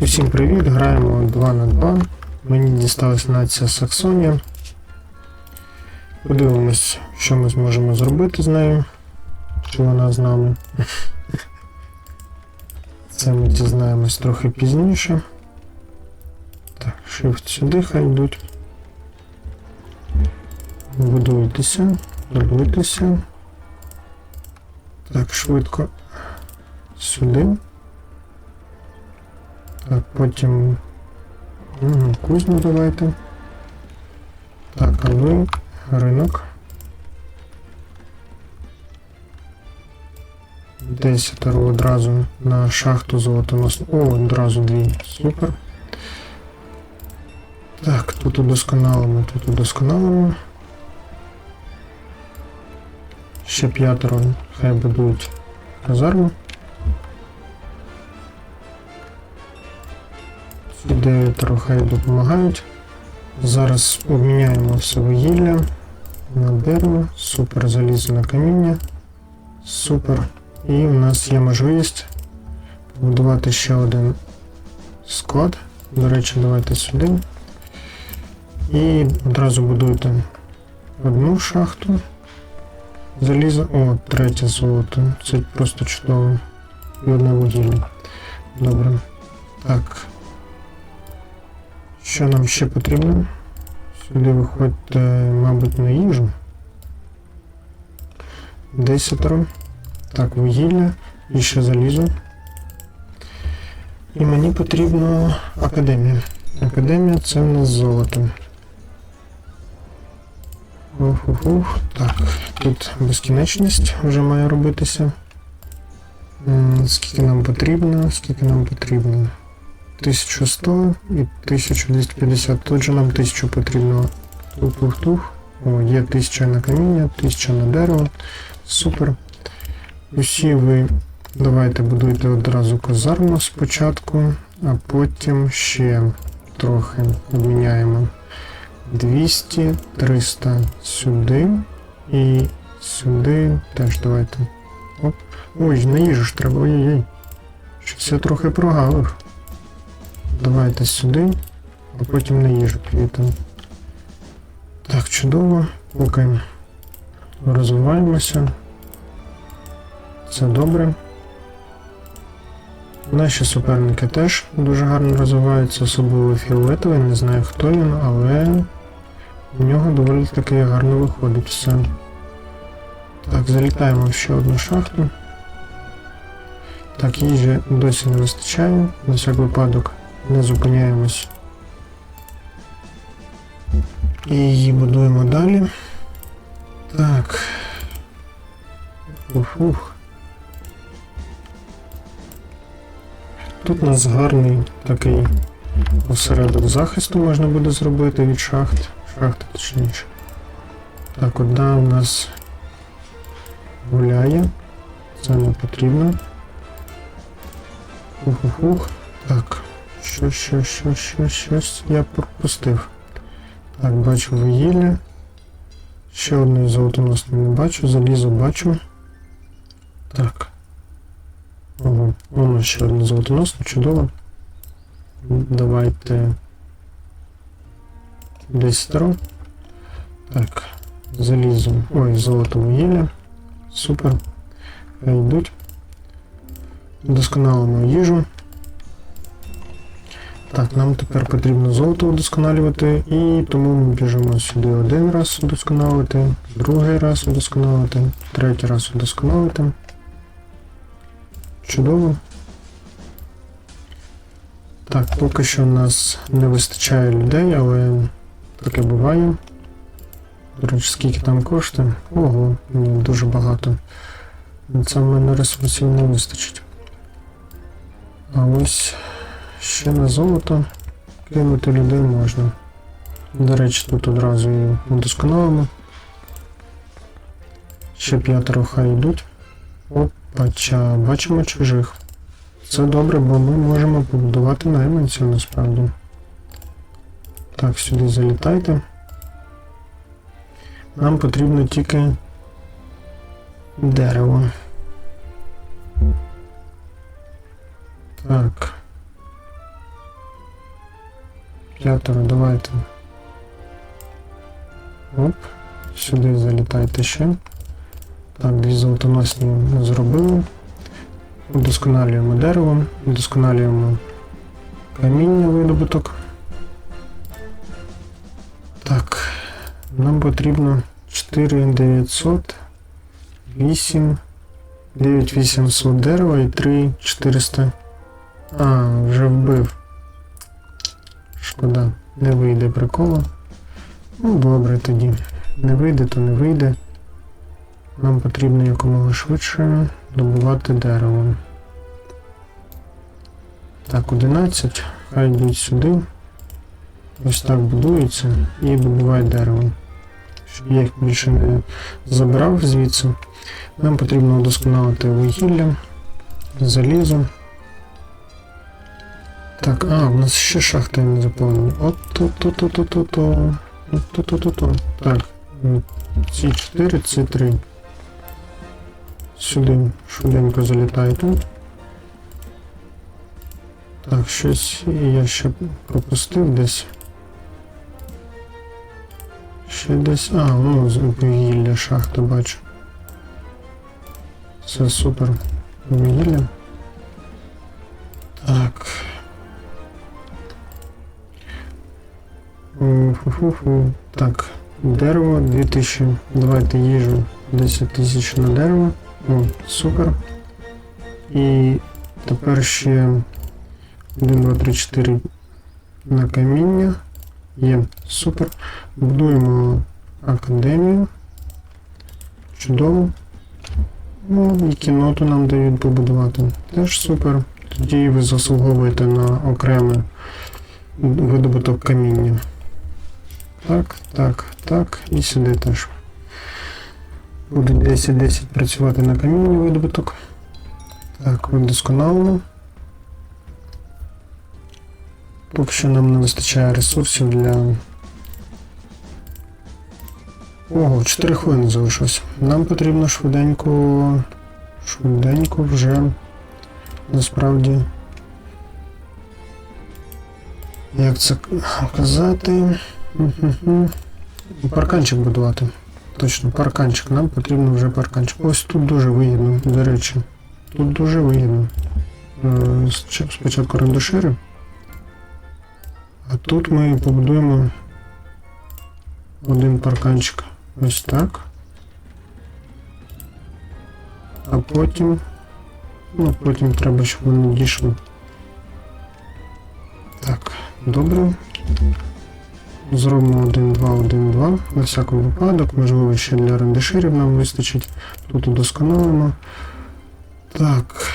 Усім привіт! Граємо 2 на 2. Мені дісталась нація Саксонія. Подивимось, що ми зможемо зробити з нею. Чи вона з нами. Це ми дізнаємось трохи пізніше. Так, shift сюди хай йдуть. Будуйтеся, будуйтеся. Так, швидко сюди. Так, потім угу, кузню давайте. Так, а ви ринок. Десятеро одразу на шахту золотоносну. О, одразу дві. Супер. Так, тут удосконалимо, тут удосконалимо. Ще п'ятеро хай будуть казарму. Ці дев'ятеро хай допомагають. Зараз обміняємо все вугілля на дерево, супер залізо на каміння. Супер. І у нас є можливість побудувати ще один склад. До речі, давайте сюди. І одразу будуйте одну шахту. Залізо. О, третє золото. Це просто чудово. І одне вугілля. Добре. Так. Що нам ще потрібно? Сюди виходьте, мабуть, на їжу. Десятеро. Так, вугілля і ще залізо. І мені потрібно академія. Академія це в нас золото. Ух, ух, ух. Так, тут безкінечність вже має робитися. Скільки нам потрібно? Скільки нам потрібно? 1100 і 1250. Тут же нам 1000 потрібно. Тух-тух-тух. О, є 1000 на каміння, 1000 на дерево. Супер. Усі ви давайте будуйте одразу казарму спочатку, а потім ще трохи обміняємо. 200, 300 сюди і сюди теж давайте. Оп. Ой, на їжу ж треба, ой-ой-ой. Щось я трохи прогавив. Давайте сюди, а потім на їжу квітом. Так, чудово. Поки розвиваємося. Це добре. Наші суперники теж дуже гарно розвиваються, особливо фіолетовий, не знаю хто він, але у нього доволі таки гарно виходить все. Так, залітаємо в ще одну шахту. Так, їжі досі не вистачає, на всяк випадок не зупиняємось. І її будуємо далі. Так. Ух-ух. Тут у нас гарний такий осередок захисту можна буде зробити від шахт. Шахти точніше. Так, одна у нас гуляє. Це не потрібно. Ух-ух-ух. Так. Що, що, що, що, щось я пропустив. Так, бачу вугілля. Ще одної золотоносної не бачу, залізо бачу. Так. Ого, воно ще одне золотоносне, чудово. Давайте. Десь старо. Так, залізо. Ой, золото вугілля. Супер. Йдуть. Досконалимо їжу. Так, нам тепер потрібно золото удосконалювати, і тому ми біжимо сюди один раз удосконалити, другий раз удосконалити, третій раз удосконалити. Чудово. Так, поки що у нас не вистачає людей, але таке буває. До речі, скільки там коштує? Ого, ні, дуже багато. Це в мене ресурсів не вистачить. А ось ще на золото кинути людей можна. До речі, тут одразу і удосконалимо. Ще п'ятеро хай йдуть. Опача, бачимо чужих. Це добре, бо ми можемо побудувати найманців насправді. Так, сюди залітайте. Нам потрібно тільки дерево. Так. П'ятеро, давайте. Оп. Сюди залітайте ще. Так, дві золотоносні ми зробили. Удосконалюємо дерево, удосконалюємо каміння видобуток. Так, нам потрібно 4900, 8, 9800 дерева і 3400. А, вже вбив. Шкода, не вийде прикола. Ну, добре тоді. Не вийде, то не вийде. Нам потрібно якомога швидше добувати дерево. Так, 11. Хай йдуть сюди. Ось так будується і добувають дерево. Щоб я їх більше не забрав звідси. Нам потрібно удосконалити вугілля, залізо. Так, а, у нас ще шахти не заповнені. От то то то то то то От то то то то Так. Ці 4, ці 3. Сюди швиденько залітайте. Так, щось я ще пропустив десь. Ще десь... А, ну, вугілля шахти бачу. Все супер вугілля. Фу-фу-фу. Так, дерево 2000. Давайте їжу 10 тисяч на дерево. О, супер. І тепер ще 1, 2, 3, 4 на каміння. Є, супер. Будуємо академію. Чудово. Ну, і кіноту нам дають побудувати. Теж супер. Тоді ви заслуговуєте на окремий видобуток каміння. Так, так, так. І сюди теж. Буде 10-10 працювати на камінні видобуток. Так, вдосконалено. Поки що нам не вистачає ресурсів для. Ого, 4 хвилини залишилось. Нам потрібно швиденько. Швиденько вже насправді. Як це казати? Парканчик будувати. Точно, парканчик. Нам потрібно вже парканчик. Ось тут дуже вигідно, до речі. Тут дуже вигідно. Е, Спочатку рандошири. А тут ми побудуємо один парканчик. Ось так. А потім. Ну, потім треба, щоб вони дійшли. Так, добре. Зробимо 1, 2, 1, 2. На всякий випадок, можливо, ще для рендеширів нам вистачить. Тут удосконалимо. Так.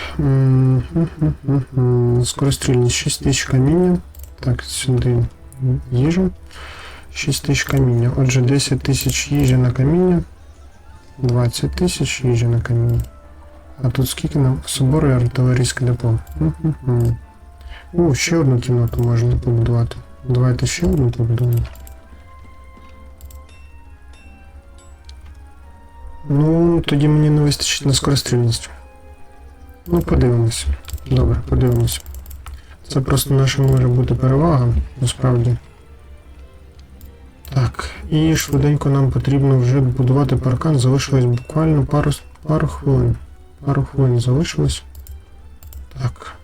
Скорострільність 6 тисяч каміння. Так, сюди їжа. 6 тисяч каміння. Отже, 10 тисяч їжі на каміння. 20 тисяч їжі на каміння. А тут скільки нам? Собор і артилерійське депо. О, ще одну кімнату можна побудувати. Давайте ще одну побудуємо. Ну, тоді мені не вистачить на скорострільність. Ну, подивимось. Добре, подивимось. Це просто наша може бути перевага, насправді. Так, і швиденько нам потрібно вже будувати паркан. Залишилось буквально пару, пару хвилин. Пару хвилин залишилось. Так.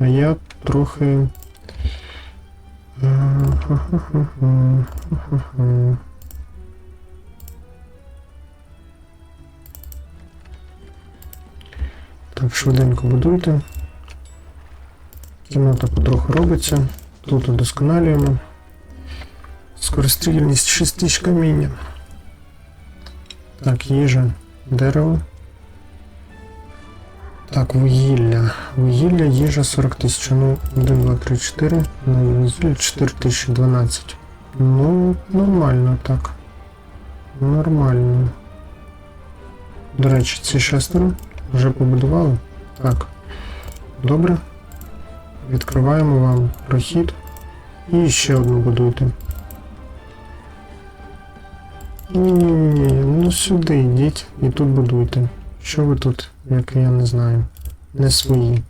А я трохи. Так, швиденько будуйте. Кімната потроху робиться. Тут удосконалюємо. Скорострільність 6 тисяч каміння. Так, їжа, дерево. Так, вугілля. Вугілля, їжа 40 тисяч. Ну, 1, 2, 3, 4. Ну, вугілля 4 тисячі 12. Ну, нормально так. Нормально. До речі, ці шестеро вже побудували. Так. Добре. Відкриваємо вам прохід. І ще одну будуйте. Ні-ні-ні, ну сюди йдіть і тут будуйте. Що ви тут, як я не знаю, не свої.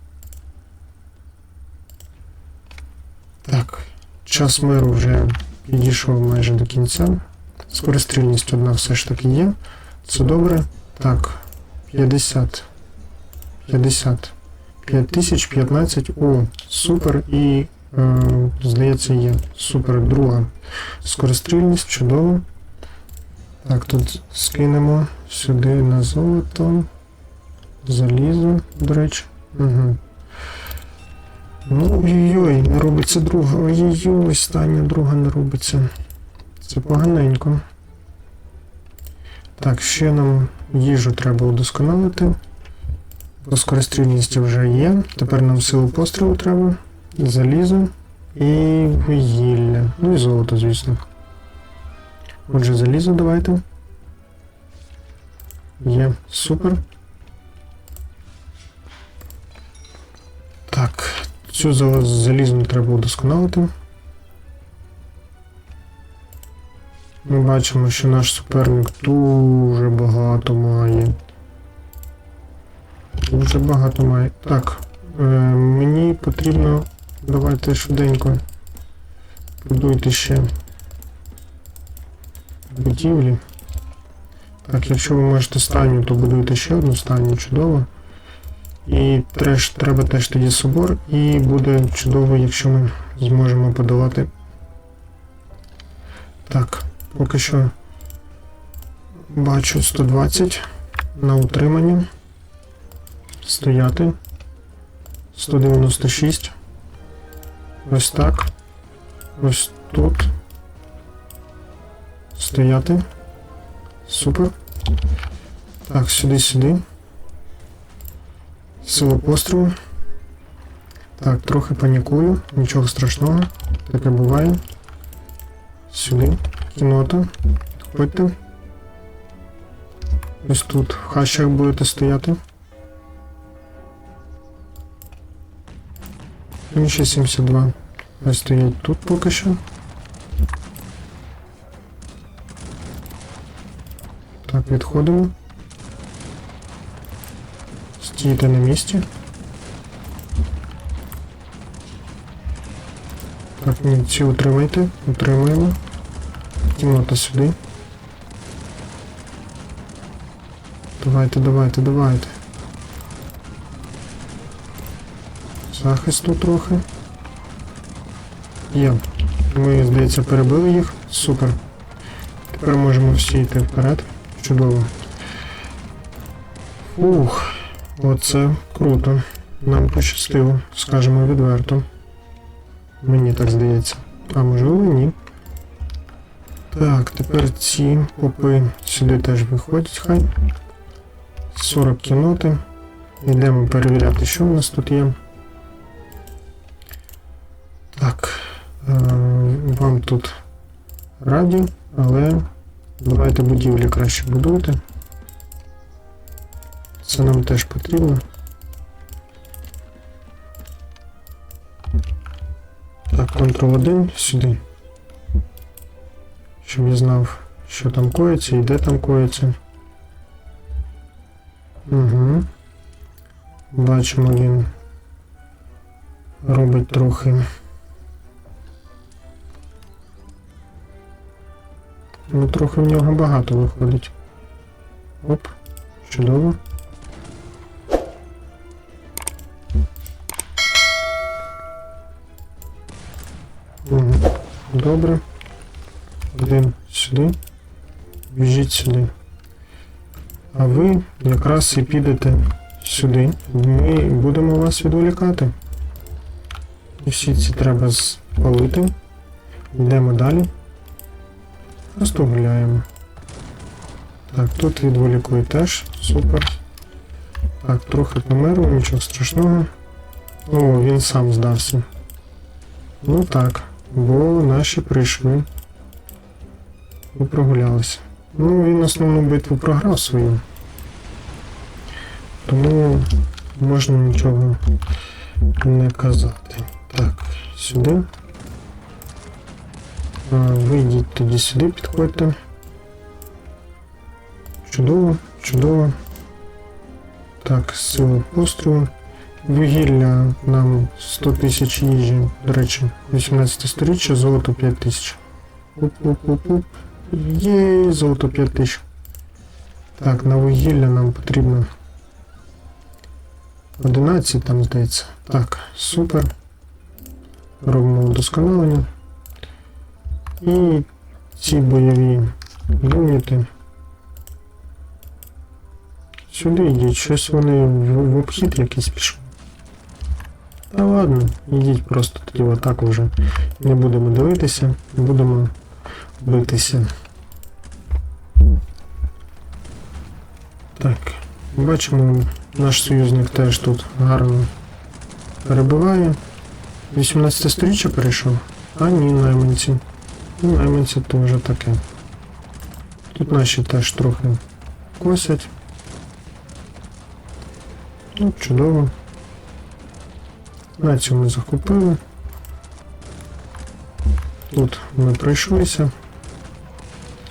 Так, час миру вже підійшов майже до кінця. Скорострільність одна все ж таки є. Це добре. Так, 50. 50. 5015. О, супер. І, е, здається, є. Супер. Друга. Скорострільність, чудово. Так, тут скинемо сюди на золото. Залізо, до речі. Угу. Ну, ой-ой, не робиться друга. Ой-ой, остання друга не робиться. Це поганенько. Так, ще нам їжу треба удосконалити. Бо скорострільність вже є. Тепер нам силу пострілу треба. Залізо і вугілля. Ну і золото, звісно. Отже, залізо давайте. Є, супер. Так, цю зал- залізну треба удосконалити. Ми бачимо, що наш суперник дуже багато має. Дуже багато має. Так, е, мені потрібно. Давайте швиденько. Будуйте ще будівлі. Так, якщо ви можете стайню, то будуйте ще одну стайню, чудово. І треш, треба теж тоді собор, і буде чудово, якщо ми зможемо подолати. Так, поки що бачу 120 на утриманні. Стояти. 196. Ось так. Ось тут. Стояти. Супер. Так, сюди, сюди. Сила пострілу. Так, трохи панікую, нічого страшного. Таке буває. Сюди. Кінота. Підходьте. Ось тут в хащах будете стояти. М672. Ось стоять тут поки що. Відходимо. Стійте на місці. Так, ці утримайте. Утримуємо. Кімната сюди. Давайте, давайте, давайте. Захисту трохи. Є. Ми, здається, перебили їх. Супер. Тепер можемо всі йти вперед. Чудово. Ух, оце круто. Нам пощастило, скажемо відверто. Мені так здається. А можливо ні. Так, тепер ці попи сюди теж виходять, хай. 40 кіноти. Йдемо перевіряти, що в нас тут є. Так. Е, вам тут раді, але давайте будівлі краще будуйте. Це нам теж потрібно. Так, Ctrl-1 сюди. Щоб я знав, що там коїться і де там коїться. Угу. Бачимо, він робить трохи. Ну, трохи в нього багато виходить. Оп, чудово. Добре. Один сюди. Біжіть сюди. А ви якраз і підете сюди. Ми будемо вас відволікати. І всі ці треба спалити. Йдемо далі. Просто гуляємо. Так, тут відволікую теж. Супер. Так, трохи померло, нічого страшного. О, він сам здався. Ну так, бо наші прийшли. І прогулялися. Ну, він основну битву програв свою. Тому можна нічого не казати. Так, сюди. А, Ви йдіть тоді сюди, підходьте. Чудово, чудово. Так, сила пострілу. Вугілля нам 100 тисяч їжі, до речі, 18 сторіччя, золото 5 тисяч. Уп-уп-уп-уп. Є, золото 5 тисяч. Так, на вугілля нам потрібно 11 там здається. Так, супер. Робимо вдосконалення. І ці бойові юніти. Сюди йдіть, щось вони в, в обхід якийсь пішли. Та ладно, йдіть просто тоді отак вже. Не будемо дивитися, будемо битися. Так, бачимо, наш союзник теж тут гарно перебуває. 18 сторіччя перейшов? А ні, найманці. Ну, то вже таке. Тут наші теж трохи косять. Ну, чудово. Націю ми захопили. Тут ми пройшлися.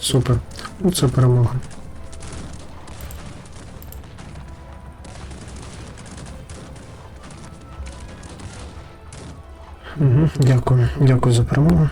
Супер. Ну, це перемога. Угу, дякую. Дякую за перемогу.